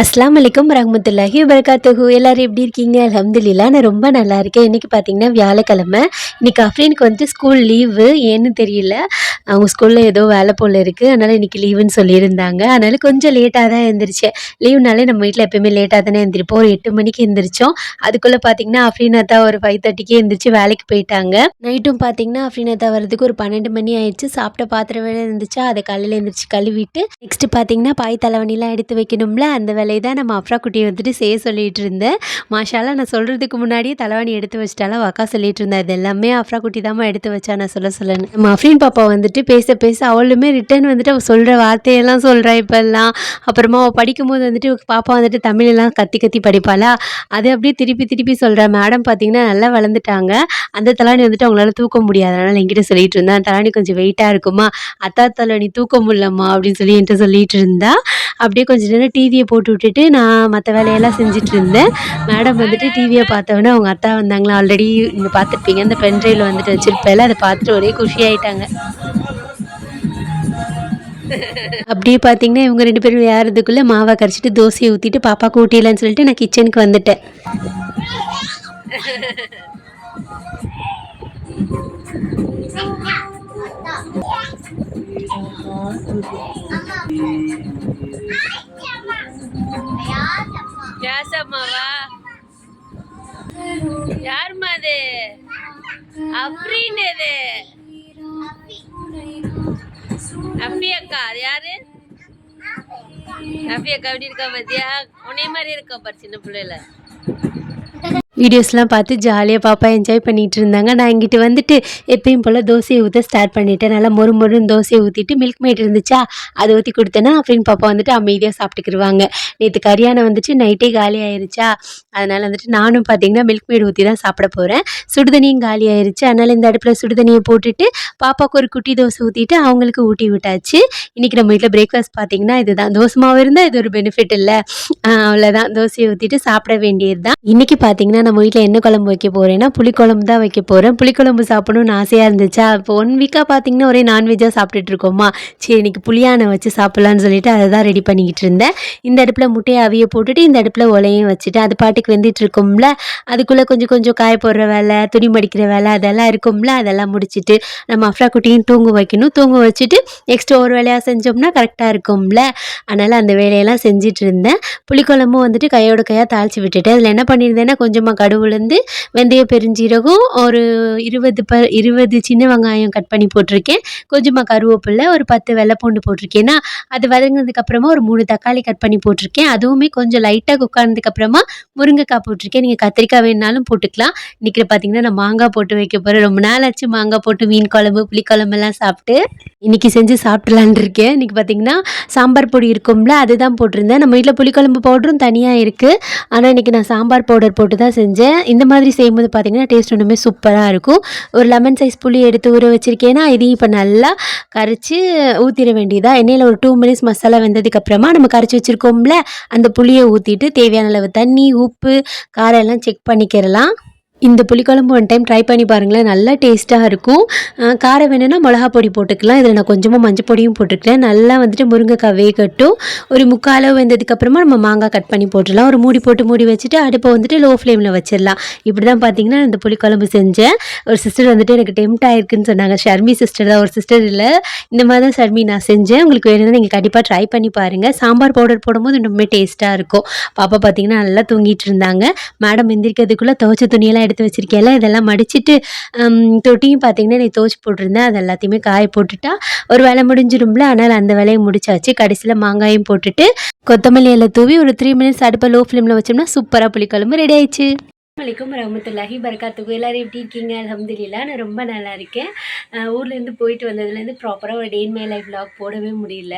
அஸ்லாம் வலைக்கம் ரஹமத்துல்லாஹி வரகாத்துஹு எல்லாரும் எப்படி இருக்கீங்க? அலமதுல்லா நான் ரொம்ப நல்லா இருக்கேன். இன்றைக்கி பார்த்தீங்கன்னா வியாழக்கிழமை. இன்றைக்கி அஃப்ரீனுக்கு வந்துட்டு ஸ்கூல் லீவு ஏன்னு தெரியல. அவங்க ஸ்கூலில் ஏதோ வேலை போல் இருக்குது அதனால் இன்றைக்கி லீவுன்னு சொல்லியிருந்தாங்க. அதனால் கொஞ்சம் லேட்டாக தான் எழுந்திரிச்சேன் லீவுனாலே நம்ம வீட்டில் எப்போயுமே லேட்டாக தானே எழுந்திரிப்போம் ஒரு எட்டு மணிக்கு எழுந்திரிச்சோம் அதுக்குள்ளே பார்த்தீங்கன்னா அஃப்ரீனாத்தா ஒரு ஃபைவ் தேர்ட்டிக்கு எழுந்திரிச்சு வேலைக்கு போயிட்டாங்க. நைட்டும் பார்த்தீங்கன்னா அஃப்ரீனாத்தா வரதுக்கு ஒரு பன்னெண்டு மணி ஆயிடுச்சு. சாப்பிட்ட பாத்திரம் வேலை இருந்துச்சா? அதை காலையில் எழுந்திரிச்சு கழுவிட்டு நெக்ஸ்ட்டு பார்த்தீங்கன்னா பாய் தலைவணிலாம் எடுத்து வைக்கணும்ல? அந்த வேலை தான் நம்ம அஃப்ரா குட்டியை வந்துட்டு செய்ய சொல்லிகிட்டு இருந்தேன். மாஷாலாம் நான் சொல்கிறதுக்கு முன்னாடியே தலைவாணி எடுத்து வச்சிட்டாலும் அக்கா சொல்லிட்டு இருந்தேன் இது எல்லாமே அஃப்ரா குட்டி தான் எடுத்து வச்சா நான் சொல்ல சொல்லணும் நம்ம அஃப்ரீன் பாப்பா வந்துட்டு பேச பேச அவளுமே ரிட்டர்ன் வந்துட்டு அவள் சொல்கிற வார்த்தையெல்லாம் சொல்கிறா இப்போல்லாம். அப்புறமா அவள் படிக்கும்போது வந்துட்டு பாப்பா வந்துட்டு தமிழெல்லாம் கத்தி கத்தி படிப்பாளா? அது அப்படியே திருப்பி திருப்பி சொல்கிறா மேடம் பார்த்தீங்கன்னா நல்லா வளர்ந்துட்டாங்க. அந்த தலாணி வந்துட்டு அவங்களால தூக்க முடியாது. அதனால் என்கிட்ட சொல்லிட்டு இருந்தான் தலாணி கொஞ்சம் வெயிட்டாக இருக்குமா? அத்தா தலாணி தூக்க முடியலம்மா அப்படின்னு சொல்லி என்கிட்ட சொல்லிட்டு இருந்தா. அப்படியே கொஞ்சம் நேரம் டிவியை போட்டு விட்டுட்டு நான் மற்ற வேலையெல்லாம் செஞ்சுட்டு இருந்தேன். மேடம் வந்துட்டு டிவியை பார்த்தவொடனே அவங்க அத்தா வந்தாங்களா? ஆல்ரெடி நீங்கள் பார்த்துருப்பீங்க. அந்த பென்ட்ரைவில் வந்துட்டு வச்சுருப்பேல அதை பார்த்துட்டு ஒரே குஷி ஆயிட்டாங்க அப்படியே பார்த்தீங்கன்னா இவங்க ரெண்டு பேரும் ஏறதுக்குள்ளே மாவை கரைச்சிட்டு தோசையை ஊற்றிட்டு பாப்பா கூட்டிடலான்னு சொல்லிட்டு நான் கிச்சனுக்கு வந்துட்டேன். யாசம்மாவா? யாரும்மா அது? அப்ரீன் இது. அஃபி அக்கா அது யாரு? அஃபி அக்கா எப்படி இருக்கா பத்தியா? உன்னைய மாதிரி இருக்கா பாரு சின்ன பிள்ளைல வீடியோஸ்லாம் பார்த்து ஜாலியாக பாப்பா என்ஜாய் பண்ணிகிட்டு இருந்தாங்க. நான் இங்கிட்டு வந்துட்டு எப்பயும் போல் தோசையை ஊற்ற ஸ்டார்ட் பண்ணிட்டேன். நல்லா மொறு மொறுன்னு தோசையை ஊற்றிட்டு மில்க் மேட் இருந்துச்சா அதை ஊற்றி கொடுத்தேன்னா அப்படின்னு பாப்பா வந்துட்டு அமைதியாக சாப்பிட்டுக்கிடுவாங்க நேற்று கரியானை வந்துட்டு நைட்டே காலி ஆயிருச்சா அதனால் வந்துட்டு நானும் பார்த்தீங்கன்னா மில்க் மேட் ஊற்றி தான் சாப்பிட போகிறேன் சுடுதண்ணியும் காலி ஆயிடுச்சு அதனால் இந்த அடுப்பில் சுடுதண்ணியை போட்டுட்டு பாப்பாவுக்கு ஒரு குட்டி தோசை ஊற்றிட்டு அவங்களுக்கு ஊட்டி விட்டாச்சு. இன்றைக்கி நம்ம வீட்டில் பிரேக்ஃபாஸ்ட் பார்த்தீங்கன்னா இதுதான். தோசை மாவு இருந்தால் இது ஒரு பெனிஃபிட் இல்லை. அவ்வளோதான் தோசையை ஊற்றிட்டு சாப்பிட வேண்டியது தான் இன்றைக்கி பார்த்தீங்கன்னா நம்ம வீட்டில் என்ன குழம்பு வைக்க போகிறேன்னா புளிக்குழம்பு தான் வைக்க போகிறேன் புளிக்குழம்பு சாப்பிடணும்னு ஆசையாக இருந்துச்சா? இப்போ ஒன் வீக்காக பார்த்தீங்கன்னா ஒரே நான்வெஜ்ஜாக சாப்பிட்டுட்டு இருக்கோமா? சரி இன்றைக்கி புளியானை வச்சு சாப்பிட்லான்னு சொல்லிட்டு அதை தான் ரெடி பண்ணிக்கிட்டு இருந்தேன். இந்த அடுப்பில் முட்டையை அவிய போட்டுட்டு இந்த அடுப்பில் ஒலையும் வச்சுட்டு அது பாட்டு பாட்டுக்கு வெந்துட்டு இருக்கும்ல? அதுக்குள்ளே கொஞ்சம் கொஞ்சம் காய போடுற வேலை துணி மடிக்கிற வேலை அதெல்லாம் இருக்கும்ல? அதெல்லாம் முடிச்சுட்டு நம்ம அஃப்ரா குட்டியும் தூங்க வைக்கணும். தூங்க வச்சுட்டு நெக்ஸ்ட் ஒரு வேலையாக செஞ்சோம்னா கரெக்டாக இருக்கும்ல. அதனால் அந்த வேலையெல்லாம் செஞ்சுட்டு இருந்தேன். புளிக்குழம்பும் வந்துட்டு கையோட கையாக தாளித்து விட்டுட்டு அதில் என்ன பண்ணியிருந்தேன்னா கொஞ்சமாக கடுவுலேருந்து வெந்தய பெருஞ்சீரகம் ஒரு இருபது ப இருபது சின்ன வெங்காயம் கட் பண்ணி போட்டிருக்கேன். கொஞ்சமாக கருவேப்பில்லை ஒரு பத்து வெள்ளைப்பூண்டு போட்டிருக்கேன்னா அது வதங்கினதுக்கப்புறமா ஒரு மூணு தக்காளி கட் பண்ணி போட்டிருக்கேன். அதுவுமே கொஞ்சம் லைட்டாக குக் ஆனதுக்கப்புறமா முருங்கைக்காய் போட்டிருக்கேன். நீங்கள் கத்திரிக்காய் வேணுனாலும் போட்டுக்கலாம். இன்றைக்கி பார்த்தீங்கன்னா நான் மாங்காய் போட்டு வைக்க போகிறேன் ரொம்ப நாள் ஆச்சு மாங்காய் போட்டு மீன் குழம்பு புளிக்குழம்பெல்லாம் சாப்பிட்டு. இன்றைக்கி செஞ்சு சாப்பிட்லான் இருக்கேன். இன்றைக்கி பார்த்தீங்கன்னா சாம்பார் பொடி இருக்கும்ல அதுதான் போட்டிருந்தேன். நம்ம வீட்டில் புளிக்குழம்பு பவுடரும் தனியாக இருக்குது ஆனால் இன்றைக்கி நான் சாம்பார் பவுடர் போட்டு தான் செஞ்சேன். இந்த மாதிரி செய்யும்போது பார்த்திங்கன்னா டேஸ்ட் ஒன்றுமே சூப்பராக இருக்கும். ஒரு லெமன் சைஸ் புளி எடுத்து ஊற வச்சுருக்கேன்னா இதையும் இப்போ நல்லா கரைச்சி ஊற்றிட வேண்டியதாக எண்ணெயில் ஒரு டூ மினிட்ஸ் மசாலா வெந்ததுக்கப்புறமா நம்ம கரைச்சி வச்சுருக்கோம்ல அந்த புளியை ஊற்றிட்டு தேவையான அளவு தண்ணி உப்பு காரம் எல்லாம் செக் பண்ணிக்கிறலாம். இந்த புளிக்குழம்பு ஒன் டைம் ட்ரை பண்ணி பாருங்களேன். நல்லா டேஸ்ட்டாக இருக்கும். காரம் வேணும்னா மிளகா பொடி போட்டுக்கலாம். இதில் நான் கொஞ்சமாக மஞ்சள் பொடியும் போட்டுக்கிறேன் நல்லா வந்துட்டு முருங்கைக்காய் வேகட்டும். ஒரு முக்கால் வெந்ததுக்கப்புறமா நம்ம மாங்காய் கட் பண்ணி போட்டுடலாம். ஒரு மூடி போட்டு மூடி வச்சுட்டு அடுப்பை வந்துட்டு லோ ஃப்ளேமில் வச்சிடலாம். இப்படி தான் பார்த்தீங்கன்னா இந்த புளிக்குழம்பு செஞ்சேன். ஒரு சிஸ்டர் வந்துட்டு எனக்கு டெம்ட் ஆயிருக்குன்னு சொன்னாங்க. ஷர்மி சிஸ்டர் தான். ஒரு சிஸ்டர் இல்லை. இந்த மாதிரி தான் ஷர்மி நான் செஞ்சேன். உங்களுக்கு வேணும்னா நீங்கள் கண்டிப்பாக ட்ரை பண்ணி பாருங்கள் சாம்பார் பவுடர் போடும்போது இன்னுமே டேஸ்ட்டாக இருக்கும். பாப்பா பார்த்தீங்கன்னா நல்லா தூங்கிட்டு இருந்தாங்க. மேடம் எந்திரிக்கிறதுக்குள்ளே துவச்ச துணியெல்லாம் எடுத்து வச்சுருக்கேன்ல இதெல்லாம் மடிச்சுட்டு தொட்டியும் பார்த்தீங்கன்னா நீ துவச்சி போட்டிருந்தேன் அது எல்லாத்தையுமே காய போட்டுட்டா ஒரு வேலை முடிஞ்சிடும்ல. ஆனால் அந்த வேலையை முடிச்சாச்சு. கடைசியில் மாங்காயும் போட்டுட்டு கொத்தமல்லி எல்லாம் தூவி ஒரு த்ரீ மினிட்ஸ் அடுப்பை லோ ஃப்ளேமில் வச்சோம்னா சூப்பராக புளிக்குழம்பு ரெடி ஆயிடுச்சு. வலைக்கம் ரஹமத்துல்லாஹி பரகாத்துக்கு எல்லோரும் எப்படி இருக்கீங்க? அலமதுல்லா நான் ரொம்ப நல்லா இருக்கேன். ஊர்லேருந்து போயிட்டு வந்ததுலேருந்து ப்ராப்பராக ஒரு டே மை லைஃப் வ்ளாக் போடவே முடியல.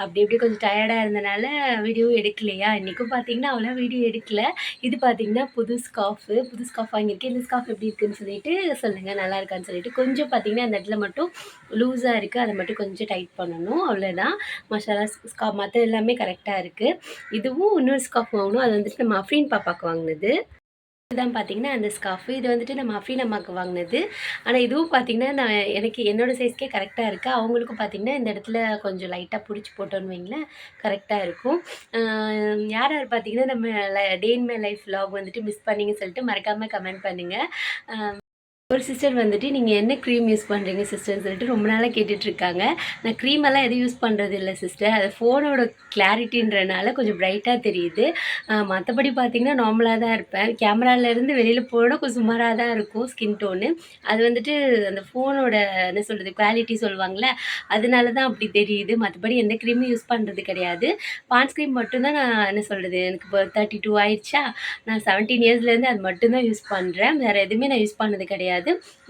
அப்படி இப்படி கொஞ்சம் டயர்டாக இருந்தனால வீடியோ எடுக்கலையா? இன்றைக்கும் பார்த்தீங்கன்னா அவ்வளோ வீடியோ எடுக்கல. இது பார்த்தீங்கன்னா புது ஸ்காஃபு புது ஸ்காஃப் வாங்கியிருக்கேன். இந்த ஸ்காஃப் எப்படி இருக்குன்னு சொல்லிட்டு சொல்லுங்கள் நல்லா இருக்கான்னு சொல்லிட்டு. கொஞ்சம் பார்த்தீங்கன்னா அந்த இடத்துல மட்டும் லூஸாக இருக்குது அதை மட்டும் கொஞ்சம் டைட் பண்ணணும். அவ்வளோதான் மசாலா ஸ்காஃப் மற்ற எல்லாமே கரெக்டாக இருக்குது இதுவும் இன்னொரு ஸ்காஃப் வாங்கணும். அது வந்துட்டு நம்ம அஃப்ரீன் பாப்பாவுக்கு வாங்கினது. இதுதான் பார்த்தீங்கன்னா அந்த ஸ்கார்ஃபு இது வந்துட்டு நம்ம அஃப்ரீன் அம்மாவுக்கு வாங்கினது. ஆனால் இதுவும் பார்த்தீங்கன்னா நான் எனக்கு என்னோடய சைஸ்க்கே கரெக்டாக இருக்குது அவங்களுக்கும் பார்த்தீங்கன்னா இந்த இடத்துல கொஞ்சம் லைட்டாக பிடிச்சி போட்டோன்னு வைங்களேன் கரெக்டாக இருக்கும். யார் யார் பார்த்தீங்கன்னா நம்ம day in my life vlog வந்துட்டு மிஸ் பண்ணீங்கன்னு சொல்லிட்டு மறக்காமல் கமெண்ட் பண்ணுங்கள் ஒரு சிஸ்டர் வந்துட்டு நீங்கள் என்ன க்ரீம் யூஸ் பண்ணுறீங்க சிஸ்டர்னு சொல்லிட்டு ரொம்ப நாளாக கேட்டுட்ருக்காங்க. நான் க்ரீம் எல்லாம் எதுவும் யூஸ் பண்ணுறது இல்லை சிஸ்டர் அது ஃபோனோட கிளாரிட்டின்றனால கொஞ்சம் ப்ரைட்டாக தெரியுது. மற்றபடி பார்த்தீங்கன்னா நார்மலாக தான் இருப்பேன். கேமராலேருந்து வெளியில் போனால் கொஞ்சம் சுமாராக தான் இருக்கும் ஸ்கின் டோனு அது வந்துட்டு அந்த ஃபோனோட என்ன சொல்கிறது குவாலிட்டி சொல்லுவாங்கள்ல அதனால தான் அப்படி தெரியுது. மற்றபடி எந்த க்ரீமும் யூஸ் பண்ணுறது கிடையாது. பான்ஸ் க்ரீம் மட்டும்தான் நான் என்ன சொல்கிறது எனக்கு இப்போ தேர்ட்டி டூ ஆயிடுச்சா? நான் செவன்டீன் இயர்ஸ்லேருந்து அது மட்டும்தான் யூஸ் பண்ணுறேன் வேறு எதுவுமே நான் யூஸ் பண்ணது கிடையாது.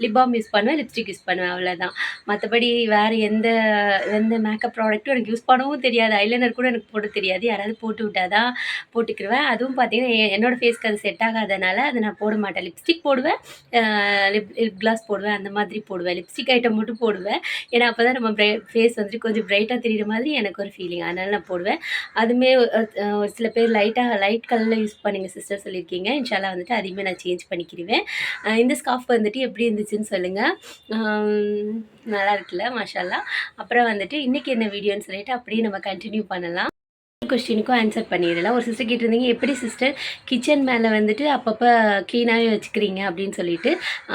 லிப் பாம் யூஸ் பண்ணுவேன் லிப்ஸ்டிக் யூஸ் பண்ணுவேன் அவ்வளோதான் மற்றபடி வேறு எந்த எந்த மேக்கப் ப்ராடக்ட்டும் எனக்கு யூஸ் பண்ணவும் தெரியாது. ஐலைனர் கூட எனக்கு போட தெரியாது. யாராவது போட்டு விட்டால் தான் போட்டுக்கிடுவேன் அதுவும் பார்த்தீங்கன்னா என்னோடய ஃபேஸ்க்கு அது செட் ஆகாதனால அதை நான் போட மாட்டேன். லிப்ஸ்டிக் போடுவேன் லிப் லிப் கிளாஸ் போடுவேன் அந்த மாதிரி போடுவேன். லிப்ஸ்டிக் ஐட்டம் மட்டும் போடுவேன். ஏன்னா அப்போ தான் நம்ம ப்ரை ஃபேஸ் வந்துட்டு கொஞ்சம் ப்ரைட்டாக தெரியுற மாதிரி எனக்கு ஒரு ஃபீலிங் அதனால் நான் போடுவேன். அதுவுமே ஒரு சில பேர் லைட்டாக லைட் கலரில் யூஸ் பண்ணுங்கள் சிஸ்டர் சொல்லியிருக்கீங்க. இன்ஷால்லா வந்துட்டு அதையுமே நான் சேஞ்ச் பண்ணிக்கிடுவேன் இந்த ஸ்காஃப் வந்துட்டு எப்படி இருந்துச்சுன்னு சொல்லுங்கள் நல்லா இருக்குல்ல மஷாலா அப்புறம் வந்துட்டு இன்றைக்கி என்ன வீடியோன்னு சொல்லிட்டு அப்படியே நம்ம கண்டினியூ பண்ணலாம். கொஸ்டினுக்கும் ஆன்சர் பண்ணிடலாம் ஒரு சிஸ்டர் கேட்டிருந்தீங்க எப்படி சிஸ்டர் கிச்சன் மேலே வந்துட்டு அப்பப்போ க்ளீனாகவே வச்சுக்கிறீங்க? அப்படின்னு சொல்லிட்டு.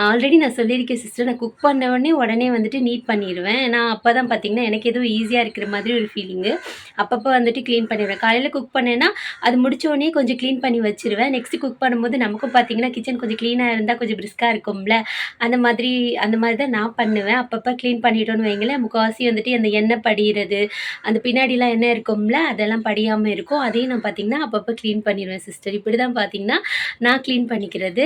ஆல்ரெடி நான் சொல்லியிருக்கேன் சிஸ்டர் நான் குக் பண்ண உடனே உடனே வந்துட்டு நீட் பண்ணிடுவேன் நான் அப்போ தான் பார்த்தீங்கன்னா எனக்கு எதுவும் ஈஸியாக இருக்கிற மாதிரி ஒரு ஃபீலிங்கு அப்பப்போ வந்துட்டு க்ளீன் பண்ணிடுவேன் காலையில் குக் பண்ணேன்னா அது முடிச்ச உடனே கொஞ்சம் க்ளீன் பண்ணி வச்சிருவேன். நெக்ஸ்ட்டு குக் பண்ணும்போது நமக்கும் பார்த்தீங்கன்னா கிச்சன் கொஞ்சம் க்ளீனாக இருந்தால் கொஞ்சம் பிரிஸ்காக இருக்கும்ல. அந்த மாதிரி அந்த மாதிரி தான் நான் பண்ணுவேன். அப்பப்போ க்ளீன் பண்ணிட்டோன்னு வைங்களேன் முக்கால்வாசி வந்துட்டு அந்த எண்ணெய் படிகிறது அந்த பின்னாடிலாம் எண்ணெய் இருக்கும்ல அதெல்லாம் படியாமல் இருக்கும் அதையும் நான் பார்த்தீங்கன்னா அப்பப்போ க்ளீன் பண்ணிடுவேன் சிஸ்டர் இப்படி தான் பார்த்தீங்கன்னா நான் க்ளீன் பண்ணிக்கிறது.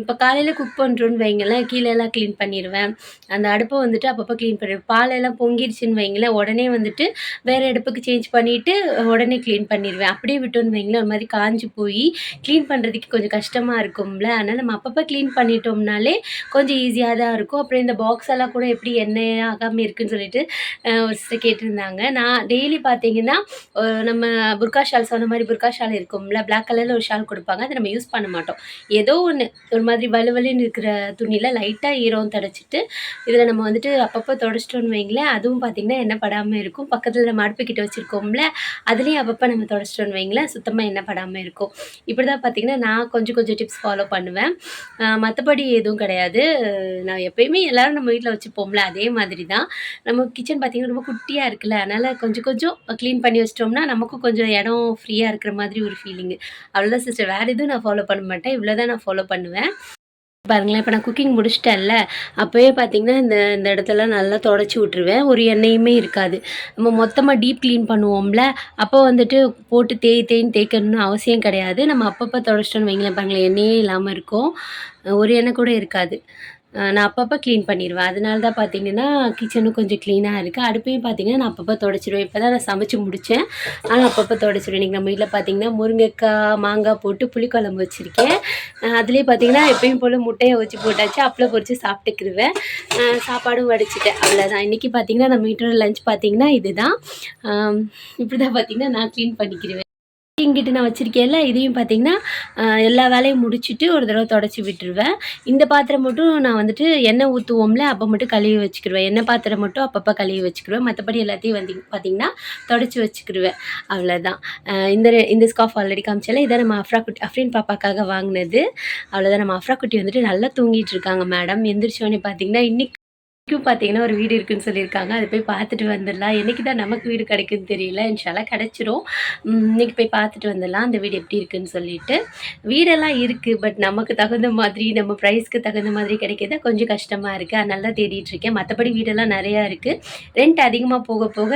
இப்போ காலையில் குக் பண்ணுறோன்னு வைங்களேன் கீழேலாம் க்ளீன் பண்ணிடுவேன் அந்த அடுப்பை வந்துட்டு அப்பப்போ க்ளீன் பண்ணிடுவேன் பாலெல்லாம் பொங்கிடுச்சுன்னு வைங்களேன் உடனே வந்துட்டு வேறு அடுப்புக்கு சேஞ்ச் பண்ணிவிட்டு உடனே க்ளீன் பண்ணிடுவேன் அப்படியே விட்டோன்னு வைங்களேன் ஒரு மாதிரி காஞ்சி போய் க்ளீன் பண்ணுறதுக்கு கொஞ்சம் கஷ்டமாக இருக்கும்ல. அதனால் நம்ம அப்பப்போ க்ளீன் பண்ணிட்டோம்னாலே கொஞ்சம் ஈஸியாக தான் இருக்கும். அப்புறம் இந்த பாக்ஸ் எல்லாம் கூட எப்படி எண்ணெய் ஆகாமல் இருக்குன்னு சொல்லிட்டு ஒரு சிஸ்டர் கேட்டிருந்தாங்க. நான் டெய்லி பார்த்தீங்கன்னா நம்ம புர்கா ஷால் சொன்ன மாதிரி புர்கா ஷால் இருக்கும்ல பிளாக் கலரில் ஒரு ஷால் கொடுப்பாங்க. அதை நம்ம யூஸ் பண்ண மாட்டோம். ஏதோ ஒன்று ஒரு மாதிரி வலுவலுன்னு இருக்கிற துணியில் லைட்டாக ஈரம் தடைச்சிட்டு இதில் நம்ம வந்துட்டு அப்பப்போ தொடச்சிட்டோன்னு வைங்களேன் அதுவும் பார்த்திங்கன்னா என்ன படாமல் இருக்கும். பக்கத்தில் நம்ம அடுப்புக்கிட்ட வச்சுருக்கோம்ல அதுலேயும் அப்பப்போ நம்ம தொடச்சிட்டோன்னு வைங்களேன் சுத்தமாக என்ன படாமல் இருக்கும். இப்படி தான் பார்த்திங்கன்னா நான் கொஞ்சம் கொஞ்சம் டிப்ஸ் ஃபாலோ பண்ணுவேன். மற்றபடி எதுவும் கிடையாது. நான் எப்பயுமே எல்லோரும் நம்ம வீட்டில் வச்சுப்போம்ல அதே மாதிரி தான் நம்ம கிச்சன் பார்த்திங்கன்னா ரொம்ப குட்டியாக இருக்குல்ல அதனால் கொஞ்சம் கொஞ்சம் க்ளீன் பண்ணி வச்சிட்டோம்னா நமக்கும் கொஞ்சம் இடம் ஃப்ரீயாக இருக்கிற மாதிரி ஒரு ஃபீலிங்கு அவ்வளோதான் சிஸ்டர் வேறு எதுவும் நான் ஃபாலோ பண்ண மாட்டேன். இவ்வளோ தான் நான் ஃபாலோ பண்ணுவேன். பாருங்களேன் இப்போ நான் குக்கிங் முடிச்சிட்டேன்ல. அப்போயே பார்த்தீங்கன்னா இந்த இந்த இடத்துல நல்லா தொடச்சி விட்ருவேன் ஒரு எண்ணெயுமே இருக்காது. நம்ம மொத்தமாக டீப் க்ளீன் பண்ணுவோம்ல. அப்போ வந்துட்டு போட்டு தேய் தேய்ன்னு தேய்க்கணும்னு அவசியம் கிடையாது. நம்ம அப்பப்போ தொடச்சிட்டோன்னு வைங்களேன். பாருங்களேன் எண்ணெயே இல்லாமல் இருக்கும். ஒரு எண்ணெய் கூட இருக்காது. நான் அப்பப்போ க்ளீன் பண்ணிடுவேன் அதனால தான் பார்த்தீங்கன்னா கிச்சனும் கொஞ்சம் க்ளீனாக இருக்குது அடுப்பையும் பார்த்தீங்கன்னா நான் அப்பப்போ தொடச்சிடுவேன் இப்போ தான் நான் சமைச்சு முடித்தேன் ஆனால் அப்பப்போ தொடச்சிடுவேன் இன்றைக்கி நம்ம வீட்டில் பார்த்தீங்கன்னா முருங்கைக்காய் மாங்காய் போட்டு புளிக்குழம்பு வச்சுருக்கேன். அதுலேயே பார்த்தீங்கன்னா எப்பயும் போல் முட்டையை வச்சு போட்டாச்சு. அப்பளம் பொறிச்சு சாப்பிட்டுக்கிருவேன். சாப்பாடும் வடிச்சிட்டேன். அவ்வளோதான் இன்றைக்கி பார்த்தீங்கன்னா நம்ம வீட்டோட லஞ்ச் பார்த்தீங்கன்னா இதுதான். இப்படி தான் பார்த்தீங்கன்னா நான் க்ளீன் பண்ணிக்கிடுவேன் இங்கிட்டு நான் வச்சுருக்கேன்ல இதையும் பார்த்தீங்கன்னா எல்லா வேலையும் முடிச்சுட்டு ஒரு தடவை தொடச்சி விட்டுருவேன். இந்த பாத்திரம் மட்டும் நான் வந்துட்டு எண்ணெய் ஊற்றுவோம்ல அப்போ மட்டும் கழுவி வச்சுக்கிருவேன். எண்ணெய் பாத்திரம் மட்டும் அப்பப்போ கழுவி வச்சுக்கிடுவேன் மற்றபடி எல்லாத்தையும் வந்து பார்த்திங்கன்னா தொடச்சி வச்சுக்கிடுவேன் அவ்வளோதான் இந்த இந்த ஸ்காஃப் ஆல்ரெடி காமிச்சால இதை நம்ம அஃப்ரா குட்டி அஃப்ரின் பாப்பாக்காக வாங்கினது. அவ்வளோதான் நம்ம அஃப்ரா குட்டி வந்துட்டு நல்லா தூங்கிட்டு இருக்காங்க மேடம் எந்திரிச்சோடனே பார்த்தீங்கன்னா இன்னைக்கு பார்த்தீங்கன்னா ஒரு வீடு இருக்குன்னு சொல்லியிருக்காங்க. அது போய் பார்த்துட்டு வந்துடலாம். என்னைக்கு தான் நமக்கு வீடு கிடைக்குன்னு தெரியல. இன்ஷால்லா கிடச்சிரும். இன்னைக்கு போய் பார்த்துட்டு வந்துடலாம். அந்த வீடு எப்படி இருக்குன்னு சொல்லிட்டு. வீடெல்லாம் இருக்குது பட் நமக்கு தகுந்த மாதிரி நம்ம ப்ரைஸ்க்கு தகுந்த மாதிரி கிடைக்கிறத கொஞ்சம் கஷ்டமாக இருக்குது அதனால தான் தேடிட்டுருக்கேன் மற்றபடி வீடெல்லாம் நிறையா இருக்குது ரெண்ட் அதிகமாக போக போக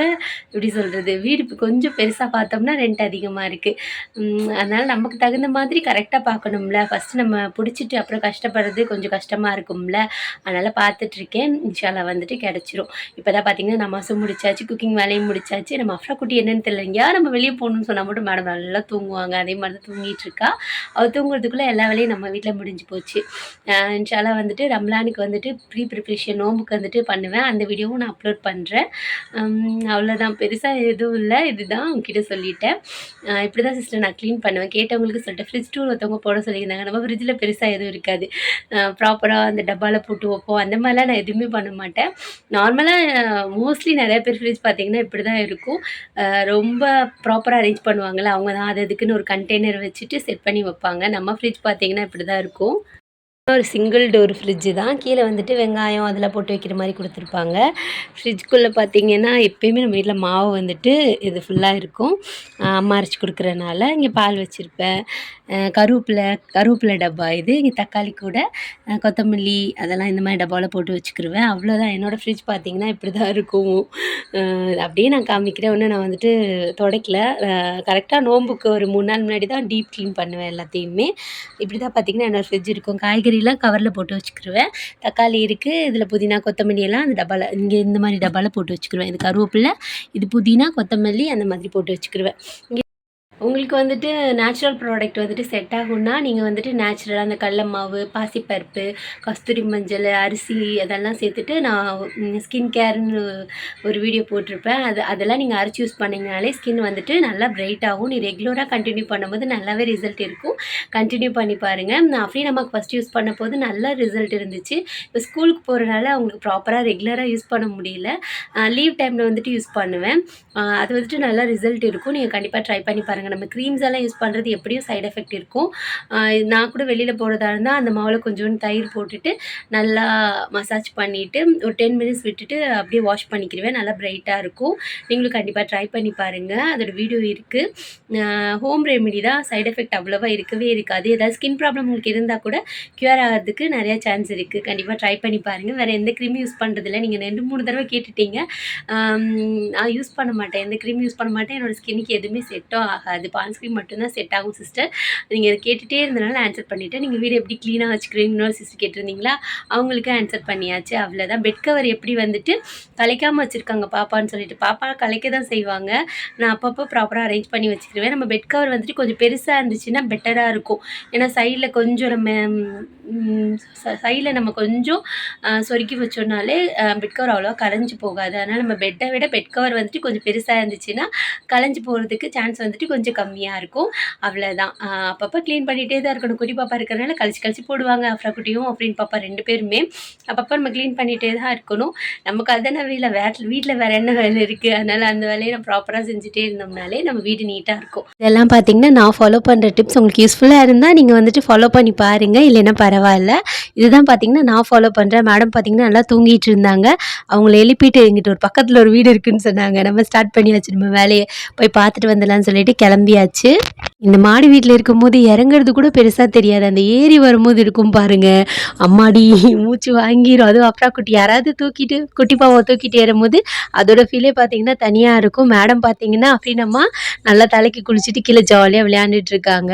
எப்படி சொல்கிறது வீடு கொஞ்சம் பெருசாக பார்த்தோம்னா ரெண்ட் அதிகமாக இருக்குது அதனால் நமக்கு தகுந்த மாதிரி கரெக்டாக பார்க்கணும்ல. ஃபஸ்ட்டு நம்ம பிடிச்சிட்டு அப்புறம் கஷ்டப்படுறது கொஞ்சம் கஷ்டமாக இருக்கும்ல. அதனால் பார்த்துட்ருக்கேன் இன்ஷால்லா வந்துட்டு கிடச்சிரும். இப்போ தான் பார்த்தீங்கன்னா மாதம் முடிச்சாச்சு குக்கிங் வேலையும் முடிச்சாச்சு. நம்ம அஃப்ரா குட்டி என்னன்னு தெரியல. நம்ம வெளியே போகணும்னு சொன்னால் மட்டும் மேடம் நல்லா தூங்குவாங்க. அதே மாதிரி தான் தூங்கிட்டு இருக்கா. அவள் தூங்குறதுக்குள்ளே எல்லா வேலையும் நம்ம வீட்டில் முடிஞ்சு போச்சு. அஹ் வந்துட்டு ரம்லானுக்கு வந்துட்டு ப்ரீ ப்ரிப்ரேஷன் நோம்புக்கு வந்துட்டு பண்ணுவேன். அந்த வீடியோவும் நான் அப்லோட் பண்ணுறேன் அவ்வளோதான் பெருசாக எதுவும் இல்லை. இதுதான் உங்ககிட்ட சொல்லிட்டேன். இப்படி தான் சிஸ்டர் நான் க்ளீன் பண்ணுவேன். கேட்டவங்களுக்கு சொல்லிட்டேன். ஃப்ரிட்ஜ் டூர் ஒருத்தவங்க போட சொல்லியிருந்தாங்க. நம்ம ஃப்ரிட்ஜில் பெருசாக எதுவும் இருக்காது. ப்ராப்பராக அந்த டப்பாவில் போட்டு வைப்போம். அந்த மாதிரிலாம் நான் எதுவுமே பண்ண மாட்டேன். நார்மலாக மோஸ்ட்லி நிறைய பேர் ஃப்ரிட்ஜ் பார்த்தீங்கன்னா இப்படி தான் இருக்கும் ரொம்ப ப்ராப்பராக அரேஞ்ச் பண்ணுவாங்கள்ல அவங்க தான் அது அதுக்குன்னு ஒரு கண்டெய்னர் வச்சுட்டு செட் பண்ணி வைப்பாங்க. நம்ம ஃப்ரிட்ஜ் பார்த்தீங்கன்னா இப்படி தான் இருக்கும். ஒரு சிங்கிள் டோர் ஃப்ரிட்ஜு தான். கீழே வந்துட்டு வெங்காயம் அதெல்லாம் போட்டு வைக்கிற மாதிரி கொடுத்துருப்பாங்க. ஃப்ரிட்ஜ்குள்ளே பார்த்தீங்கன்னா எப்போயுமே நம்ம வீட்டில் மாவு வந்துட்டு இது ஃபுல்லாக இருக்கும். அம்மா அரைச்சி கொடுக்குறனால இங்கே பால் வச்சுருப்பேன் கருவேப்பிலை கருவேப்பிலை டப்பா இது இங்கே தக்காளி கூட கொத்தமல்லி அதெல்லாம் இந்த மாதிரி டப்பாவில் போட்டு வச்சுக்கிருவேன். அவ்வளோதான் என்னோடய ஃப்ரிட்ஜ் பார்த்தீங்கன்னா இப்படி தான் இருக்கும் அப்படியே நான் காமிக்கிறேன். ஒன்று நான் வந்துட்டு துடைக்கல. கரெக்டாக நோம்புக்கு ஒரு மூணு நாள் முன்னாடி தான் டீப் க்ளீன் பண்ணுவேன் எல்லாத்தையுமே. இப்படி தான் பார்த்தீங்கன்னா என்னோடய ஃப்ரிட்ஜ் இருக்கும். காய்கறி காய்கறிலாம் கவரில் போட்டு வச்சுக்கிருவேன். தக்காளி இருக்குது இதில் புதினா கொத்தமல்லி எல்லாம் அந்த டப்பாவில் இங்கே இந்த மாதிரி டப்பாவில் போட்டு வச்சுக்கிருவேன். இது கருவேப்பில்லை இது புதினா கொத்தமல்லி அந்த மாதிரி போட்டு வச்சுக்கிருவேன். உங்களுக்கு வந்துட்டு நேச்சுரல் ப்ராடக்ட் வந்துட்டு செட் ஆகும்னா நீங்கள் வந்துட்டு நேச்சுரலாக அந்த கடல மாவு பாசிப்பருப்பு கஸ்தூரி மஞ்சள் அரிசி அதெல்லாம் சேர்த்துட்டு நான் ஸ்கின் கேர்னு ஒரு வீடியோ போட்டிருப்பேன். அது அதெல்லாம் நீங்கள் அரைச்சி யூஸ் பண்ணிங்கனாலே ஸ்கின் வந்துட்டு நல்லா பிரைட் ஆகும். நீ ரெகுலராக கண்டினியூ பண்ணும்போது நல்லாவே ரிசல்ட் இருக்கும். கண்டினியூ பண்ணி பாருங்கள் நான் ஃப்ரீ நமக்கு ஃபஸ்ட் யூஸ் பண்ண போது நல்ல ரிசல்ட் இருந்துச்சு. இப்போ ஸ்கூலுக்கு போகிறனால அவங்களுக்கு ப்ராப்பராக ரெகுலராக யூஸ் பண்ண முடியல. லீவ் டைமில் வந்துட்டு யூஸ் பண்ணுவேன். அது வந்துட்டு நல்லா ரிசல்ட் இருக்கும். நீங்கள் கண்டிப்பாக ட்ரை பண்ணி பாருங்கள் நம்ம க்ரீம்ஸ் எல்லாம் யூஸ் பண்ணுறது எப்படியும் சைடு எஃபெக்ட் இருக்கும். நான் கூட வெளியில் போகிறதா இருந்தால் அந்த மாவில் கொஞ்சோண்டு தயிர் போட்டுட்டு நல்லா மசாஜ் பண்ணிவிட்டு ஒரு டென் மினிட்ஸ் விட்டுட்டு அப்படியே வாஷ் பண்ணிக்கிடுவேன் நல்லா பிரைட்டாக இருக்கும். நீங்களும் கண்டிப்பாக ட்ரை பண்ணி பாருங்கள் அதோடய வீடியோ இருக்குது ஹோம் ரெமெடி தான் சைடு எஃபெக்ட் அவ்வளோவா இருக்கவே இருக்காது. ஏதாவது ஸ்கின் ப்ராப்ளம் உங்களுக்கு இருந்தால் கூட க்யூர் ஆகிறதுக்கு நிறையா சான்ஸ் இருக்குது கண்டிப்பாக ட்ரை பண்ணி பாருங்கள் வேறு எந்த க்ரீமும் யூஸ் பண்ணுறதில்ல நீங்கள் ரெண்டு மூணு தடவை கேட்டுட்டீங்க. நான் யூஸ் பண்ண மாட்டேன். எந்த க்ரீம் யூஸ் பண்ண மாட்டேன். என்னோடய ஸ்கின்னுக்கு எதுவுமே செட்டும் ஆகாது. பான்ஸ் க்ரீம் மட்டும்தான் செட் ஆகும் சிஸ்டர் நீங்கள் இதை கேட்டுகிட்டே இருந்தனால ஆன்சர் பண்ணிவிட்டேன் நீங்கள் வீடு எப்படி க்ளீனாக வச்சுக்கிறீங்க? இன்னொரு சிஸ்டர் கேட்டிருந்தீங்களா? அவங்களுக்கு ஆன்சர் பண்ணியாச்சு. அவ்வளோதான் பெட் கவர் எப்படி வந்துட்டு கலைக்காமல் வச்சுருக்காங்க பாப்பான்னு சொல்லிட்டு. பாப்பா கலைக்க தான் செய்வாங்க. நான் அப்பப்போ ப்ராப்பராக அரேஞ்ச் பண்ணி வச்சுக்கிருவேன். நம்ம பெட் கவர் வந்துட்டு கொஞ்சம் பெருசாக இருந்துச்சுன்னா பெட்டராக இருக்கும். ஏன்னா சைடில் கொஞ்சம் நம்ம சைடில் நம்ம கொஞ்சம் சொருக்கி வச்சோம்னாலே பெட் கவர் அவ்வளோவா கலைஞ்சு போகாது. அதனால் நம்ம பெட்டை விட பெட் கவர் வந்துட்டு கொஞ்சம் பெருசாக இருந்துச்சுன்னா கலைஞ்சு போகிறதுக்கு சான்ஸ் வந்துட்டு கொஞ்சம் கம்மியாக இருக்கும் அவ்வளோதான் அப்பப்போ க்ளீன் பண்ணிகிட்டே தான் இருக்கணும். குட்டி பாப்பா இருக்கிறனால கழிச்சு கழிச்சு போடுவாங்க அஃப்ரா குட்டியும் அப்படின்னு பாப்பா ரெண்டு பேருமே. அப்பப்போ நம்ம க்ளீன் பண்ணிகிட்டே தான் இருக்கணும். நமக்கு அதான வேலை. வேற வீட்டில் வேறு என்ன வேலை இருக்குது அதனால் அந்த வேலையை நம்ம ப்ராப்பராக செஞ்சுட்டே இருந்தோம்னாலே நம்ம வீடு நீட்டாக இருக்கும். இதெல்லாம் பார்த்தீங்கன்னா நான் ஃபாலோ பண்ணுற டிப்ஸ் உங்களுக்கு யூஸ்ஃபுல்லாக இருந்தால் நீங்கள் வந்துட்டு ஃபாலோ பண்ணி பாருங்கள் இல்லைன்னா பரவாயில்ல. இதுதான் பார்த்தீங்கன்னா நான் ஃபாலோ பண்ணுறேன் மேடம் பார்த்தீங்கன்னா நல்லா தூங்கிட்டு இருந்தாங்க. அவங்கள எழுப்பிட்டு எங்கிட்ட ஒரு பக்கத்தில் ஒரு வீடு இருக்குன்னு சொன்னாங்க. நம்ம ஸ்டார்ட் பண்ணியாச்சு. நம்ம வேலையை போய் பார்த்துட்டு வந்துடலாம்னு சொல்லிட்டு கிளம்பியாச்சு. இந்த மாடி வீட்டில் இருக்கும்போது இறங்குறது கூட பெருசாக தெரியாது. அந்த ஏறி வரும்போது இருக்கும் பாருங்க. அம்மாடி மூச்சு வாங்கிரும். அதுவும் அப்புறா குட்டி யாராவது தூக்கிட்டு குட்டி பாவை தூக்கிட்டு ஏறும்போது அதோட ஃபீலே பார்த்தீங்கன்னா தனியாக இருக்கும். மேடம் பார்த்தீங்கன்னா அப்படின்னம்மா நல்லா தலைக்கு குளிச்சுட்டு கீழே ஜாலியாக விளையாண்டுட்டு இருக்காங்க.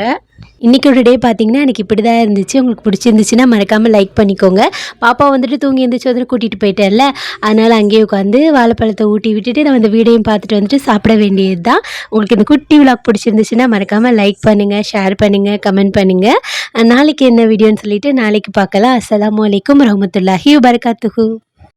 இன்றைக்கோட டே பார்த்தீங்கன்னா எனக்கு இப்படி தான் இருந்துச்சு. உங்களுக்கு பிடிச்சிருந்துச்சுன்னா மறக்காமல் லைக் பண்ணிக்கோங்க. பாப்பா வந்துட்டு தூங்கி எழுந்திரிச்சு வந்து கூட்டிகிட்டு போயிட்டேன்ல. அதனால் அங்கேயே உட்காந்து வாழைப்பழத்தை ஊட்டி விட்டுட்டு நான் அந்த வீடையும் பார்த்துட்டு வந்துட்டு சாப்பிட வேண்டியது தான் உங்களுக்கு இந்த குட்டி விளாக் பிடிச்சிருந்துச்சுன்னா மறக்காமல் லைக் பண்ணுங்கள் ஷேர் பண்ணுங்கள் கமெண்ட் பண்ணுங்கள் நாளைக்கு என்ன வீடியோன்னு சொல்லிட்டு நாளைக்கு பார்க்கலாம். அஸ்லாம் வலைக்கம் ரஹமத்துல்லாஹி வரகாத்துஹூ